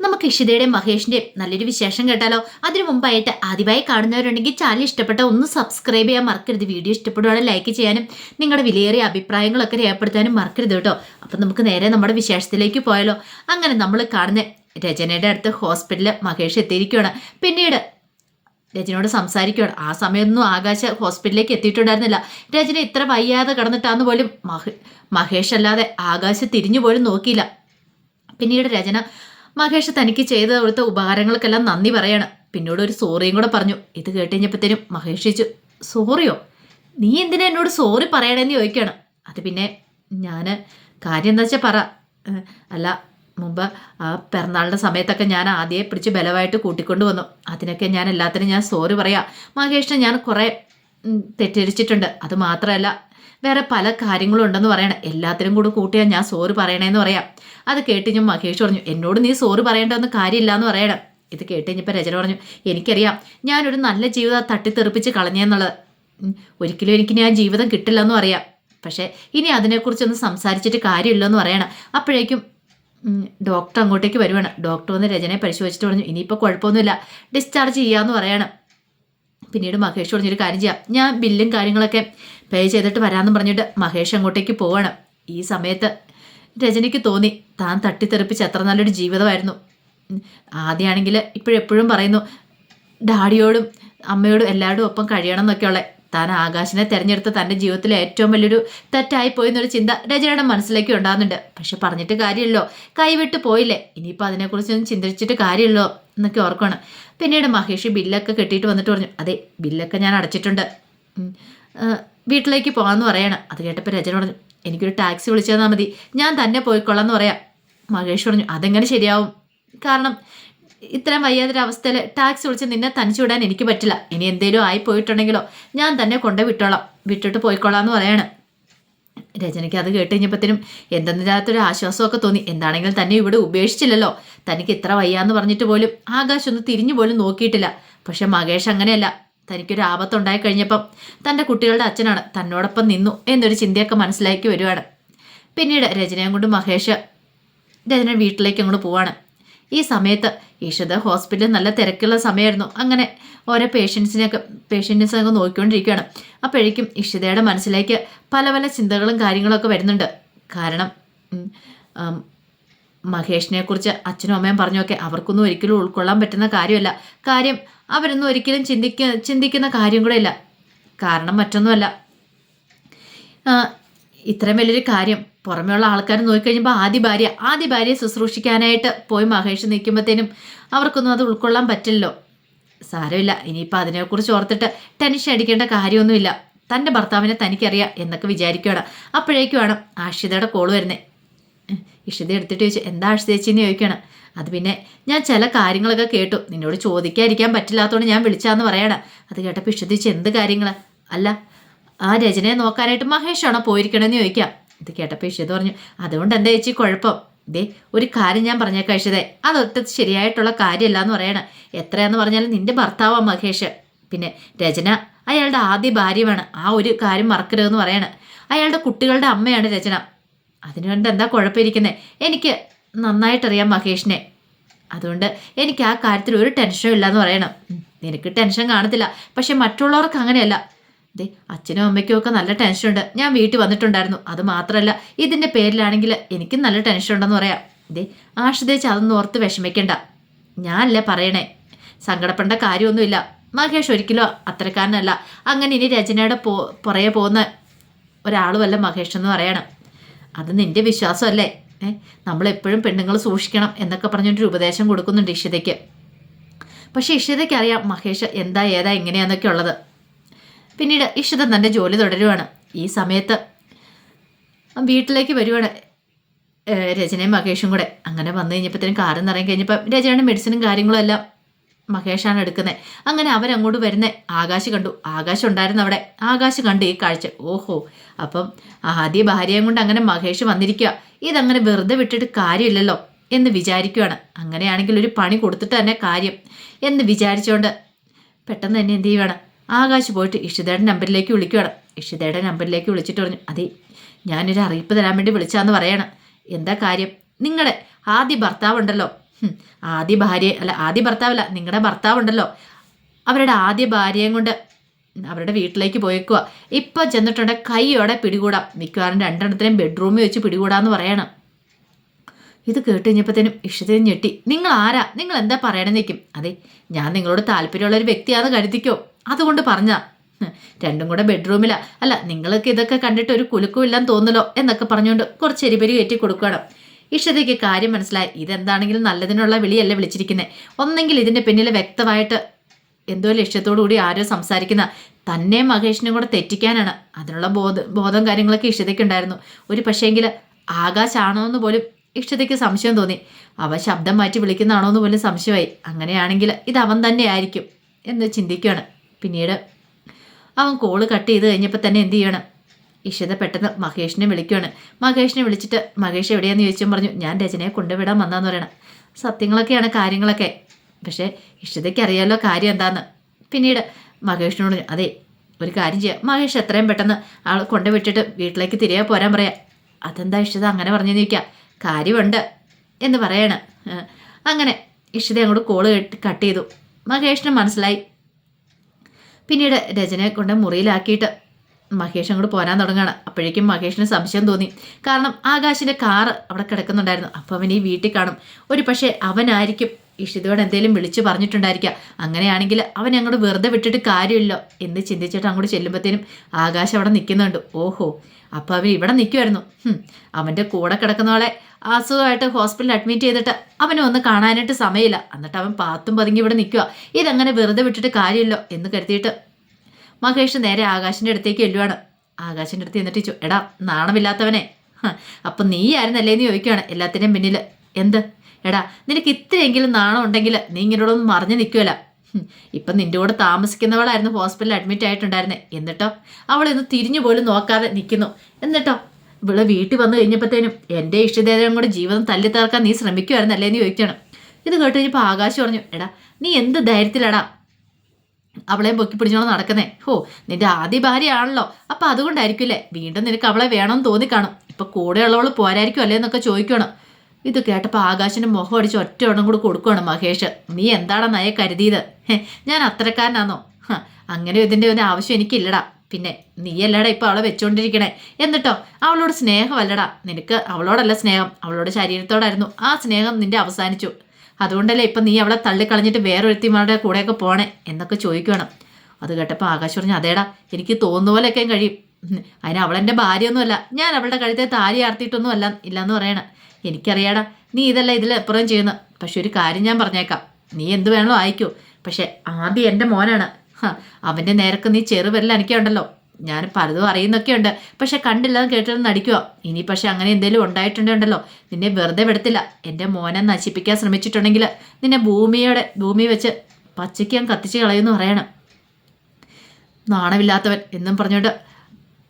നമുക്ക് ഇഷിതയുടെയും മഹേഷിന്റെയും നല്ലൊരു വിശേഷം കേട്ടാലോ? അതിനു മുമ്പായിട്ട് ആദ്യമായി കാണുന്നവരുണ്ടെങ്കിൽ ചാനൽ ഇഷ്ടപ്പെട്ട ഒന്ന് സബ്സ്ക്രൈബ് ചെയ്യാൻ മറക്കരുത്. വീഡിയോ ഇഷ്ടപ്പെടുവാണെങ്കിൽ ലൈക്ക് ചെയ്യാനും നിങ്ങളുടെ വിലയേറിയ അഭിപ്രായങ്ങളൊക്കെ രേഖപ്പെടുത്താനും മറക്കരുത് കേട്ടോ. അപ്പം നമുക്ക് നേരെ നമ്മുടെ വിശേഷത്തിലേക്ക് പോയാലോ. അങ്ങനെ നമ്മൾ കാണുന്ന രചനയുടെ അടുത്ത് ഹോസ്പിറ്റലിൽ മഹേഷ് എത്തിയിരിക്കുകയാണ്. പിന്നീട് രജനയോട് സംസാരിക്കുകയാണ്. ആ സമയമൊന്നും ആകാശ ഹോസ്പിറ്റലിലേക്ക് എത്തിയിട്ടുണ്ടായിരുന്നില്ല. രചന ഇത്ര വയ്യാതെ കിടന്നിട്ടാന്ന് പോലും മഹേഷ് അല്ലാതെ ആകാശ് തിരിഞ്ഞു പോലും നോക്കിയില്ല. പിന്നീട് രചന മഹേഷ് തനിക്ക് ചെയ്ത് കൊടുത്ത ഉപകാരങ്ങൾക്കെല്ലാം നന്ദി പറയാണ്. പിന്നോട് ഒരു സോറിയും കൂടെ പറഞ്ഞു. ഇത് കേട്ടുകഴിഞ്ഞപ്പോഴത്തേനും മഹേഷിച്ചു സോറിയോ? നീ എന്തിനാ എന്നോട് സോറി പറയണേന്ന് ചോദിക്കുകയാണ് അത് പിന്നെ ഞാൻ കാര്യം എന്താ വെച്ചാൽ പറ. അല്ല മുമ്പ് ആ പിറന്നാളിന്റെ സമയത്തൊക്കെ ഞാൻ ആദ്യമേ പിടിച്ച് ബലമായിട്ട് കൂട്ടിക്കൊണ്ട് വന്നു. അതിനൊക്കെ ഞാൻ എല്ലാത്തിനും ഞാൻ സോറി പറയാം. മഹേഷിനെ ഞാൻ കുറേ തെറ്റിരിച്ചിട്ടുണ്ട് അത് മാത്രമല്ല വേറെ പല കാര്യങ്ങളും ഉണ്ടെന്ന് പറയണം. എല്ലാത്തിനും കൂടെ കൂട്ടിയാൽ ഞാൻ സോറി പറയണേന്ന് പറയാം. അത് കേട്ട് ഞാൻ മഹേഷ് പറഞ്ഞു എന്നോട് നീ സോറ് പറയേണ്ട ഒന്നും കാര്യമില്ല എന്ന് പറയണം. ഇത് കേട്ട് കഴിഞ്ഞപ്പോൾ രചന പറഞ്ഞു എനിക്കറിയാം ഞാനൊരു നല്ല ജീവിതം തട്ടിത്തെറിപ്പിച്ച് കളഞ്ഞെന്നുള്ളത്. ഒരിക്കലും എനിക്ക് ഞാൻ ജീവിതം കിട്ടില്ല എന്ന് പറയാം. പക്ഷേ ഇനി അതിനെക്കുറിച്ചൊന്നും സംസാരിച്ചിട്ട് കാര്യമില്ലെന്ന് പറയണം. അപ്പോഴേക്കും ഡോക്ടർ അങ്ങോട്ടേക്ക് വരുവാണ്. ഡോക്ടർ വന്ന് രചനയെ പരിശോധിച്ചിട്ട് പറഞ്ഞു ഇനിയിപ്പോൾ കുഴപ്പമൊന്നുമില്ല ഡിസ്ചാർജ് ചെയ്യാമെന്ന് പറയണം. പിന്നീട് മഹേഷ് പറഞ്ഞൊരു കാര്യം ചെയ്യാം. ഞാൻ ബില്ലും കാര്യങ്ങളൊക്കെ പേ ചെയ്തിട്ട് വരാമെന്ന് പറഞ്ഞിട്ട് മഹേഷ് അങ്ങോട്ടേക്ക് പോവാണ്. ഈ സമയത്ത് രജനിക്ക് തോന്നി താൻ തട്ടിത്തെറിപ്പിച്ച് അത്ര നല്ലൊരു ജീവിതമായിരുന്നു. ആദ്യമാണെങ്കിൽ ഇപ്പോഴെപ്പോഴും പറയുന്നു ഡാഡിയോടും അമ്മയോടും എല്ലാവരും ഒപ്പം കഴിയണം എന്നൊക്കെയുള്ള താൻ ആകാശിനെ തിരഞ്ഞെടുത്ത തന്റെ ജീവിതത്തിലെ ഏറ്റവും വലിയൊരു തെറ്റായി പോയി എന്നൊരു ചിന്ത രചനയുടെ മനസ്സിലേക്ക് ഉണ്ടാകുന്നുണ്ട്. പക്ഷെ പറഞ്ഞിട്ട് കാര്യമല്ലോ കൈവിട്ട് പോയില്ലേ. ഇനിയിപ്പോൾ അതിനെക്കുറിച്ചൊന്നും ചിന്തിച്ചിട്ട് കാര്യമല്ലോ എന്നൊക്കെ ഓർക്കണം. പിന്നീട് മഹേഷ് ബില്ലൊക്കെ കെട്ടിയിട്ട് വന്നിട്ട് പറഞ്ഞു അതെ ബില്ലൊക്കെ ഞാൻ അടച്ചിട്ടുണ്ട്. വീട്ടിലേക്ക് പോകാമെന്ന് പറയണം. അത് കേട്ടപ്പോൾ രചന പറഞ്ഞു എനിക്കൊരു ടാക്സി വിളിച്ചു തന്നാൽ മതി. ഞാൻ തന്നെ പോയിക്കൊള്ളാം എന്ന് പറയാം. മഹേഷ് പറഞ്ഞു അതെങ്ങനെ ശരിയാവും? കാരണം ഇത്രയും വയ്യാതൊരവസ്ഥയിൽ ടാക്സി വിളിച്ച് നിന്നെ തനിച്ചു വിടാൻ എനിക്ക് പറ്റില്ല. ഇനി എന്തേലും ആയി പോയിട്ടുണ്ടെങ്കിലോ ഞാൻ തന്നെ കൊണ്ടേ വിട്ടോളാം. വിട്ടിട്ട് പോയിക്കൊള്ളാം എന്ന് പറയാണ്. രചനയ്ക്ക് അത് കേട്ട് കഴിഞ്ഞപ്പോഴത്തേനും എന്തെന്നില്ലാത്തൊരു ആശ്വാസമൊക്കെ തോന്നി. എന്താണെങ്കിലും തന്നെ ഇവിടെ ഉപേക്ഷിച്ചില്ലല്ലോ. തനിക്ക് ഇത്ര വയ്യാന്ന് പറഞ്ഞിട്ട് പോലും ആകാശ് ഒന്ന് തിരിഞ്ഞു പോലും നോക്കിയിട്ടില്ല. പക്ഷെ മകേഷ് അങ്ങനെയല്ല. തനിക്കൊരു ആപത്തുണ്ടായി കഴിഞ്ഞപ്പം തന്റെ കുട്ടികളുടെ അച്ഛനാണ് തന്നോടൊപ്പം നിന്നു എന്നൊരു ചിന്തയൊക്കെ മനസ്സിലാക്കി വരുവാണ്. പിന്നീട് രചനയും കൊണ്ട് മഹേഷ് രചന വീട്ടിലേക്ക് അങ്ങോട്ട് പോവാണ്. ഈ സമയത്ത് ഈശ്വത ഹോസ്പിറ്റലിൽ നല്ല തിരക്കുള്ള സമയമായിരുന്നു. അങ്ങനെ ഓരോ പേഷ്യൻസിനെയൊക്കെ പേഷ്യൻസിനൊക്കെ നോക്കിക്കൊണ്ടിരിക്കുകയാണ്. അപ്പോഴേക്കും ഇഷിതയുടെ മനസ്സിലേക്ക് പല പല ചിന്തകളും കാര്യങ്ങളൊക്കെ വരുന്നുണ്ട്. കാരണം മഹേഷിനെ കുറിച്ച് അച്ഛനും അമ്മയും പറഞ്ഞൊക്കെ അവർക്കൊന്നും ഒരിക്കലും ഉൾക്കൊള്ളാൻ പറ്റുന്ന കാര്യമല്ല. കാര്യം അവരൊന്നും ഒരിക്കലും ചിന്തിക്ക ചിന്തിക്കുന്ന കാര്യം കൂടെ ഇല്ല. കാരണം മറ്റൊന്നുമല്ല. ഇത്രയും വലിയൊരു കാര്യം പുറമെയുള്ള ആൾക്കാർ നോക്കിക്കഴിയുമ്പോൾ ആദ്യ ഭാര്യ ആദ്യ ഭാര്യയെ ശുശ്രൂഷിക്കാനായിട്ട് പോയി മഹേഷ് നിൽക്കുമ്പോഴത്തേനും അവർക്കൊന്നും അത് ഉൾക്കൊള്ളാൻ പറ്റില്ലല്ലോ. സാരമില്ല. ഇനിയിപ്പോൾ അതിനെക്കുറിച്ച് ഓർത്തിട്ട് ടെൻഷൻ അടിക്കേണ്ട കാര്യമൊന്നുമില്ല. തന്റെ ഭർത്താവിനെ തനിക്കറിയാം എന്നൊക്കെ വിചാരിക്കുകയാണ് അപ്പോഴേക്കുമാണ് ആഷിതയുടെ കോൾ വരുന്നത് ഇഷിത എടുത്തിട്ട് ചോദിച്ചു എന്താ ആഷിത ചേച്ചിന്ന് ചോദിക്കണം. അത് പിന്നെ ഞാൻ ചില കാര്യങ്ങളൊക്കെ കേട്ടു. നിന്നോട് ചോദിക്കാതിരിക്കാൻ പറ്റില്ലാത്തതുകൊണ്ട് ഞാൻ വിളിച്ചാന്ന് പറയണം. അത് കേട്ടപ്പോൾ ഇഷിത ചോദിച്ചു എന്ത് കാര്യങ്ങൾ അല്ല ആ രചനയെ നോക്കാനായിട്ട് മഹേഷാണോ പോയിരിക്കണമെന്ന് ചോദിക്കാം. ഇത് കേട്ടപ്പോൾ ഇഷിത പറഞ്ഞു അതുകൊണ്ട് എന്താ ചേച്ചി കുഴപ്പം? ദേ ഒരു കാര്യം ഞാൻ പറഞ്ഞേക്കാം ഇഷിതേ. അതൊട്ട് ശരിയായിട്ടുള്ള കാര്യമല്ല എന്ന് പറയണം. എത്രയാന്ന് പറഞ്ഞാലും നിന്റെ ഭർത്താവാ മഹേഷ്. പിന്നെ രചന അയാളുടെ ആദ്യ ഭാര്യമാണ് ആ ഒരു കാര്യം മറക്കരുതെന്ന് പറയണം. അയാളുടെ കുട്ടികളുടെ അമ്മയാണ് രചന. അതിനുകൊണ്ട് എന്താ കുഴപ്പമിരിക്കുന്നത് എനിക്ക് നന്നായിട്ടറിയാം മഹേഷിനെ. അതുകൊണ്ട് എനിക്ക് ആ കാര്യത്തിൽ ഒരു ടെൻഷനും ഇല്ലയെന്ന് പറയണം. നിനക്ക് ടെൻഷൻ കാണത്തില്ല. പക്ഷെ മറ്റുള്ളവർക്ക് അങ്ങനെയല്ല. ദേ അച്ഛനും അമ്മയ്ക്കും ഒക്കെ നല്ല ടെൻഷനുണ്ട്. ഞാൻ വീട്ടിൽ വന്നിട്ടുണ്ടായിരുന്നു. അത് മാത്രമല്ല ഇതിന്റെ പേരിലാണെങ്കിൽ എനിക്കും നല്ല ടെൻഷൻ ഉണ്ടെന്ന് പറയാം. ദേ ആഷിതേച്ച് അതൊന്നും ഓർത്ത് വിഷമിക്കണ്ട. ഞാനല്ലേ പറയണേ? സങ്കടപ്പെടേണ്ട കാര്യമൊന്നുമില്ല. മഹേഷ് ഒരിക്കലും അത്രക്കാരനല്ല അങ്ങനെ ഇനി രചനയുടെ പോ പുറകെ പോകുന്ന ഒരാളുമല്ല മഹേഷ് എന്ന് പറയണം. അത് നിന്റെ വിശ്വാസമല്ലേ? ഏ നമ്മളെപ്പോഴും പെണ്ണുങ്ങൾ സൂക്ഷിക്കണം എന്നൊക്കെ പറഞ്ഞിട്ടൊരു ഉപദേശം കൊടുക്കുന്നുണ്ട് ഇഷിതയ്ക്ക്. പക്ഷേ ഇഷിതയ്ക്ക് അറിയാം മഹേഷ് എന്താ ഏതാ എങ്ങനെയാന്നൊക്കെ ഉള്ളത്. പിന്നീട് ഇഷിത തന്റെ ജോലി തുടരുവാണ്. ഈ സമയത്ത് വീട്ടിലേക്ക് വരുവാണ് രചനയും മഹേഷും കൂടെ. അങ്ങനെ വന്നു കഴിഞ്ഞപ്പോഴത്തേനും കാറിൽ നിന്ന് ഇറങ്ങി കഴിഞ്ഞപ്പോൾ രചനയുടെ മെഡിസിനും കാര്യങ്ങളും എല്ലാം മഹേഷാണ് എടുക്കുന്നത് അങ്ങനെ അവരങ്ങോട്ട് വരുന്നേ. ആകാശ് കണ്ടു. ആകാശ് ഉണ്ടായിരുന്നു അവിടെ. ആകാശ് കണ്ടു ഈ കാഴ്ച. ഓഹോ. അപ്പം ആദ്യ ഭാര്യയും കൊണ്ട് അങ്ങനെ മഹേഷ് വന്നിരിക്കുക ഇതങ്ങനെ വെറുതെ വിട്ടിട്ട് കാര്യമില്ലല്ലോ എന്ന് വിചാരിക്കുകയാണ് അങ്ങനെയാണെങ്കിൽ ഒരു പണി കൊടുത്തിട്ട് തന്നെ കാര്യം എന്ന് വിചാരിച്ചുകൊണ്ട് പെട്ടെന്ന് തന്നെ എന്ത് ചെയ്യുവാണ്? ആകാശ് പോയിട്ട് ഇഷിതയുടെ നമ്പറിലേക്ക് വിളിക്കുകയാണ് ഇഷിതയുടെ നമ്പറിലേക്ക് വിളിച്ചിട്ട് പറഞ്ഞു അതെ ഞാനൊരു അറിയിപ്പ് തരാൻ വേണ്ടി വിളിച്ചാന്ന് പറയണം. എന്താ കാര്യം? നിങ്ങളുടെ ആദ്യ ഭർത്താവ് ഉണ്ടല്ലോ ഹും, ആദ്യ ഭാര്യ അല്ല ആദ്യ ഭർത്താവല്ല നിങ്ങളുടെ ഭർത്താവുണ്ടല്ലോ. അവരുടെ ആദ്യ ഭാര്യയും കൊണ്ട് അവരുടെ വീട്ടിലേക്ക് പോയേക്കുക ഇപ്പം ചെന്നിട്ടുണ്ട് കൈയോടെ പിടികൂടാം. മിക്കവാറും രണ്ടെണ്ണത്തിനെയും ബെഡ്റൂമിൽ വെച്ച് പിടികൂടാന്ന് പറയണം. ഇത് കേട്ട് കഴിഞ്ഞപ്പോഴത്തേനും ഇഷ്ടത്തേനും ഞെട്ടി. നിങ്ങൾ ആരാ നിങ്ങൾ എന്താ പറയണമെന്ന് നിൽക്കും അതെ ഞാൻ നിങ്ങളോട് താല്പര്യമുള്ള ഒരു വ്യക്തിയാണെന്ന് കരുതിക്കോ? അതുകൊണ്ട് പറഞ്ഞ രണ്ടും കൂടെ ബെഡ്റൂമിലാ. അല്ല നിങ്ങൾക്ക് ഇതൊക്കെ കണ്ടിട്ട് ഒരു കുലുക്കും ഇല്ലാന്ന് തോന്നലോ എന്നൊക്കെ പറഞ്ഞുകൊണ്ട് കുറച്ച് എരിപരി കയറ്റി കൊടുക്കണം ഇഷ്ടതയ്ക്ക് കാര്യം മനസ്സിലായി. ഇതെന്താണെങ്കിലും നല്ലതിനുള്ള വിളിയല്ല വിളിച്ചിരിക്കുന്നത് ഒന്നെങ്കിൽ ഇതിന്റെ പിന്നിൽ വ്യക്തമായിട്ട് എന്തോ ലക്ഷ്യത്തോടു കൂടി ആരോ സംസാരിക്കുന്ന തന്നെ മഹേഷിനും കൂടെ തെറ്റിക്കാനാണ്. അതിനുള്ള ബോധ ബോധം കാര്യങ്ങളൊക്കെ ഇഷ്ടതയ്ക്ക് ഉണ്ടായിരുന്നു. ഒരു പക്ഷേങ്കിൽ ആകാശാണോ എന്ന് പോലും ഇഷ്ടതയ്ക്ക് സംശയം തോന്നി. അവ ശബ്ദം മാറ്റി വിളിക്കുന്നതാണോ എന്ന് പോലും സംശയമായി. അങ്ങനെയാണെങ്കിൽ ഇത് അവൻ തന്നെ ആയിരിക്കും എന്ന് ചിന്തിക്കുകയാണ്. പിന്നീട് അവൻ കോൾ കട്ട് ചെയ്ത് കഴിഞ്ഞപ്പോൾ തന്നെ എന്ത് ചെയ്യണം? ഇഷിത പെട്ടെന്ന് മഹേഷിനെ വിളിക്കുകയാണ് മഹേഷിനെ വിളിച്ചിട്ട് മഹേഷ് എവിടെയാന്ന്? ചോദിച്ചും പറഞ്ഞു ഞാൻ രചനയെ കൊണ്ടുവിടാൻ വന്നാന്ന് പറയണം. സത്യങ്ങളൊക്കെയാണ് കാര്യങ്ങളൊക്കെ. പക്ഷേ ഇഷിതയ്ക്ക് അറിയാലോ കാര്യം എന്താന്ന്. പിന്നീട് മഹേഷിനോട് അതെ ഒരു കാര്യം ചെയ്യാം. മഹേഷ് എത്രയും പെട്ടെന്ന് ആൾ കൊണ്ടുവിട്ടിട്ട് വീട്ടിലേക്ക് തിരികെ പോരാൻ പറയാം. അതെന്താ ഇഷിത അങ്ങനെ പറഞ്ഞു നിൽക്കുക കാര്യമുണ്ട് എന്ന് പറയാണ്. അങ്ങനെ ഇഷിത അങ്ങോട്ട് കോൾ കട്ട് ചെയ്തു. മഹേഷിന് മനസ്സിലായി. പിന്നീട് രചനയെ കൊണ്ട് മുറിയിലാക്കിയിട്ട് മഹേഷ് അങ്ങോട്ട് പോരാൻ തുടങ്ങുകയാണ്. അപ്പോഴേക്കും മഹേഷിന് സംശയം തോന്നി. കാരണം ആകാശിന്റെ കാറ് അവിടെ കിടക്കുന്നുണ്ടായിരുന്നു. അപ്പോൾ അവൻ ഈ വീട്ടിൽ കാണും. ഒരു പക്ഷേ അവനായിരിക്കും. ഇഷിതയോട് എന്തെങ്കിലും വിളിച്ചു പറഞ്ഞിട്ടുണ്ടായിരിക്കുക അങ്ങനെയാണെങ്കിൽ അവൻ അങ്ങോട്ട് വെറുതെ വിട്ടിട്ട് കാര്യമില്ല എന്ന് ചിന്തിച്ചിട്ട് അങ്ങോട്ട് ചെല്ലുമ്പോഴത്തേനും ആകാശം അവിടെ നിൽക്കുന്നുണ്ട്. ഓഹോ അപ്പോൾ അവൻ ഇവിടെ നിൽക്കുമായിരുന്നു അവന്റെ കൂടെ കിടക്കുന്നവളെ അസുഖമായിട്ട് ഹോസ്പിറ്റലിൽ അഡ്മിറ്റ് ചെയ്തിട്ട് അവനെ ഒന്ന് കാണാനായിട്ട് സമയമില്ല. എന്നിട്ട് അവൻ പാത്തും പതുങ്ങി ഇവിടെ നിൽക്കുക ഇതങ്ങനെ വെറുതെ വിട്ടിട്ട് കാര്യമില്ലോ എന്ന് കരുതിയിട്ട് മഹേഷ് നേരെ ആകാശിന്റെ അടുത്തേക്ക് എല്ലുവാണ് ആകാശിന്റെ അടുത്ത് എന്നിട്ട് ചോ എടാ നാണമില്ലാത്തവനെ. അപ്പം നീ ആയിരുന്നല്ലേ എന്ന് ചോദിക്കുകയാണ് എല്ലാത്തിന്റെയും പിന്നിൽ എന്ത്? എടാ നിനക്ക് ഇത്രയെങ്കിലും നാണം ഉണ്ടെങ്കിൽ നീ ഇങ്ങനെയുള്ളൊന്നും മറിഞ്ഞു നിൽക്കുമല്ല ഇപ്പം നിന്റെ കൂടെ താമസിക്കുന്നവളായിരുന്നു ഹോസ്പിറ്റലിൽ അഡ്മിറ്റ് ആയിട്ടുണ്ടായിരുന്നേ. എന്നിട്ടോ? അവളൊന്ന് തിരിഞ്ഞു പോലും നോക്കാതെ നിൽക്കുന്നു എന്നിട്ടോ? ഇവിടെ വീട്ടിൽ വന്നു കഴിഞ്ഞപ്പോഴത്തേനും എന്റെ ഇഷ്ടദേവനും കൂടെ ജീവിതം തല്ലി തകർക്കാൻ നീ ശ്രമിക്കുമായിരുന്നല്ലേ എന്ന് ചോദിക്കണം ഇത് കേട്ട് കഴിഞ്ഞപ്പോൾ ആകാശം പറഞ്ഞു എടാ നീ എന്ത് ധൈര്യത്തിലടാ? അവളെയും പൊക്കി പിടിച്ചോളാം നടക്കുന്നേ. ഹോ നിന്റെ ആദ്യ ഭാര്യയാണല്ലോ. അപ്പൊ അതുകൊണ്ടായിരിക്കുമല്ലേ വീണ്ടും നിനക്ക് അവളെ വേണമെന്ന് തോന്നിക്കാണും. ഇപ്പൊ കൂടെയുള്ളവൾ പോരായിരിക്കും അല്ലേ എന്നൊക്കെ ചോദിക്കണം. ഇത് കേട്ടപ്പോൾ ആകാശിന് മുഖം അടിച്ച് ഒറ്റ എണ്ണം കൂടി കൊടുക്കുകയാണ് മഹേഷ്. നീ എന്താടാ നയെ കരുതിയത്? ഞാൻ അത്രക്കാരനാന്നോ അങ്ങനെ ഇതിന്റെ ഒരു ആവശ്യം എനിക്കില്ലടാ. പിന്നെ നീയല്ലടാ ഇപ്പൊ അവളെ വെച്ചുകൊണ്ടിരിക്കണേ എന്നിട്ടോ അവളോട് സ്നേഹമല്ലടാ. നിനക്ക് അവളോടല്ല സ്നേഹം. അവളോട് ശരീരത്തോടായിരുന്നു. ആ സ്നേഹം നിന്റെ അവസാനിച്ചു. അതുകൊണ്ടല്ലേ ഇപ്പം നീ അവളെ തള്ളിക്കളഞ്ഞിട്ട് വേറൊരുത്തിമാരുടെ കൂടെയൊക്കെ പോണേ എന്നൊക്കെ ചോദിക്കണം അത് കേട്ടപ്പോൾ ആകാശ് പറഞ്ഞു അതേടാ എനിക്ക് തോന്നുന്ന പോലെയൊക്കെ കഴിയും. അതിന് അവളെന്റെ ഭാര്യയൊന്നുമല്ല. ഞാൻ അവളുടെ കഴുത്തെ താരി ആർത്തിയിട്ടൊന്നും അല്ല ഇല്ലയെന്ന് പറയണം. എനിക്കറിയാടാ നീ ഇതല്ല ഇതിൽ എപ്പുറം ചെയ്യുന്നു. പക്ഷെ ഒരു കാര്യം ഞാൻ പറഞ്ഞേക്കാം. നീ എന്ത് വേണമോ ആയിക്കോ. പക്ഷെ ആദ്യം എന്റെ മോനാണ്. അവന്റെ നേരക്ക് നീ ചെറുവരൽ എനിക്കുണ്ടല്ലോ ഞാൻ പലതും അറിയുന്നൊക്കെ ഉണ്ട് പക്ഷെ കണ്ടില്ലെന്ന് കേട്ടത് നടിക്കുക ഇനി പക്ഷെ അങ്ങനെ എന്തെങ്കിലും ഉണ്ടായിട്ടുണ്ടല്ലോ നിന്നെ വെറുതെ വിടത്തില്ല. എന്റെ മോനെ നശിപ്പിക്കാൻ ശ്രമിച്ചിട്ടുണ്ടെങ്കിൽ നിന്നെ ഭൂമിയുടെ ഭൂമി വെച്ച് പച്ചയ്ക്ക് ഞാൻ കത്തിച്ച് കളയുമെന്ന് പറയണം. നാണമില്ലാത്തവൻ എന്നും പറഞ്ഞുകൊണ്ട്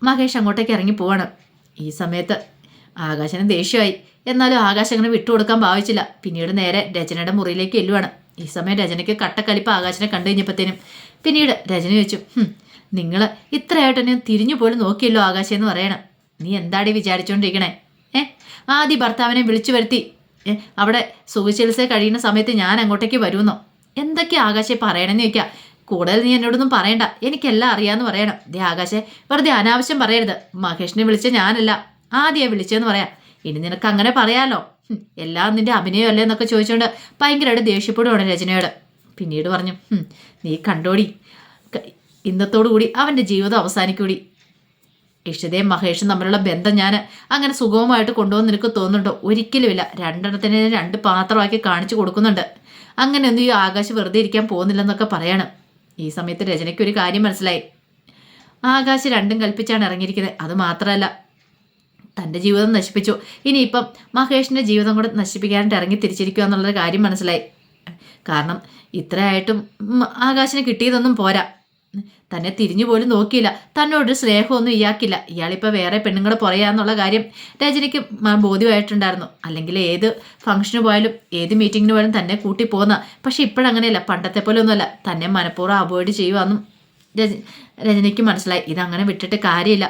മഹേഷ് അങ്ങോട്ടേക്ക് ഇറങ്ങി പോവാണ്. ഈ സമയത്ത് ആകാശന് ദേഷ്യമായി. എന്നാലും ആകാശം അങ്ങനെ വിട്ടുകൊടുക്കാൻ ഭാവിച്ചില്ല. പിന്നീട് നേരെ രചനയുടെ മുറിയിലേക്ക് എല്ലുവാണ് ഈ സമയം രചനയ്ക്ക് കട്ടക്കലിപ്പ് ആകാശനെ കണ്ടു കഴിഞ്ഞപ്പോഴത്തേനും പിന്നീട് രചന ചോദിച്ചു നിങ്ങൾ ഇത്രയായിട്ട് എന്നെ തിരിഞ്ഞു പോലും നോക്കിയല്ലോ ആകാശം എന്ന് പറയണം. നീ എന്താടി വിചാരിച്ചുകൊണ്ടിരിക്കണേ ഏ? ആദ്യ ഭർത്താവിനെ വിളിച്ചു വരുത്തി. അവിടെ സുഖചികിത്സ കഴിയുന്ന സമയത്ത് ഞാൻ അങ്ങോട്ടേക്ക് വരുമെന്നോ? എന്തൊക്കെ ആകാശെ പറയണമെന്ന് ചോദിക്കുക കൂടുതൽ നീ എന്നോടൊന്നും പറയണ്ട. എനിക്കെല്ലാം അറിയാമെന്ന് പറയണം. ദേ ആകാശെ വെറുതെ അനാവശ്യം പറയരുത്. മഹേഷിനെ വിളിച്ച ഞാനല്ല. ആദ്യമേ വിളിച്ചതെന്ന് പറയാം. ഇനി നിനക്ക് അങ്ങനെ പറയാമല്ലോ എല്ലാം നിന്റെ അഭിനയം അല്ലേ എന്നൊക്കെ ചോദിച്ചുകൊണ്ട് ഭയങ്കരമായിട്ട് ദേഷ്യപ്പെടുവാണ് രചനയോട്. പിന്നീട് പറഞ്ഞു നീ കണ്ടോടി. ക- ഇന്നത്തോടു കൂടി അവന്റെ ജീവിതം അവസാനിക്കൂടി. ഇഷിതയും മഹേഷും തമ്മിലുള്ള ബന്ധം ഞാൻ അങ്ങനെ സുഗമമായിട്ട് കൊണ്ടുപോകുന്ന നിനക്ക് തോന്നുന്നുണ്ടോ? ഒരിക്കലുമില്ല. രണ്ടെണ്ണത്തിന് രണ്ട് പാത്രമാക്കി കാണിച്ചു കൊടുക്കുന്നുണ്ട്. അങ്ങനെ ഒന്നും ഈ ആകാശ് വെറുതെ ഇരിക്കാൻ പോകുന്നില്ലെന്നൊക്കെ പറയാണ്. ഈ സമയത്ത് രചനയ്ക്ക് ഒരു കാര്യം മനസ്സിലായി. ആകാശ് രണ്ടും കൽപ്പിച്ചാണ് ഇറങ്ങിയിരിക്കുന്നത്. അത് മാത്രമല്ല തന്റെ ജീവിതം നശിപ്പിച്ചു. ഇനിയിപ്പം മഹേഷിന്റെ ജീവിതം കൂടെ നശിപ്പിക്കാനായിട്ട് ഇറങ്ങി തിരിച്ചിരിക്കുക എന്നുള്ളൊരു കാര്യം മനസ്സിലായി. കാരണം ഇത്രയായിട്ടും ആകാശിന് കിട്ടിയതൊന്നും പോരാ. തന്നെ തിരിഞ്ഞു പോലും നോക്കിയില്ല. തന്നോടൊരു സ്നേഹമൊന്നും ഇയാക്കില്ല ഇയാളിപ്പോൾ വേറെ പെണ്ണുങ്ങളെ പുറയാന്നുള്ള കാര്യം രജനിക്ക് ബോധ്യമായിട്ടുണ്ടായിരുന്നു. അല്ലെങ്കിൽ ഏത് ഫംഗ്ഷന് പോയാലും ഏത് മീറ്റിങ്ങിന് പോയാലും തന്നെ കൂട്ടി പോകുന്ന പക്ഷെ ഇപ്പോഴങ്ങനെയല്ല. പണ്ടത്തെ പോലെ ഒന്നുമല്ല തന്നെ മനഃപൂർവം അവോയ്ഡ് ചെയ്യുവാന്നും രജ രജനിക്ക് മനസ്സിലായി. ഇതങ്ങനെ വിട്ടിട്ട് കാര്യമില്ല.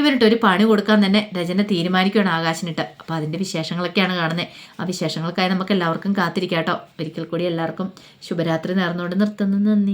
ഇവനിട്ട് ഒരു പണി കൊടുക്കാൻ തന്നെ രചന തീരുമാനിക്കുകയാണ് ആകാശനിട്ട്. അപ്പോൾ അതിന്റെ വിശേഷങ്ങളൊക്കെയാണ് കാണുന്നത് ആ വിശേഷങ്ങൾക്കായി നമുക്ക് എല്ലാവർക്കും കാത്തിരിക്കാം കേട്ടോ ഒരിക്കൽ കൂടി എല്ലാവർക്കും ശുഭരാത്രി നേർന്നുകൊണ്ട് നിർത്തുന്നു. നന്ദി.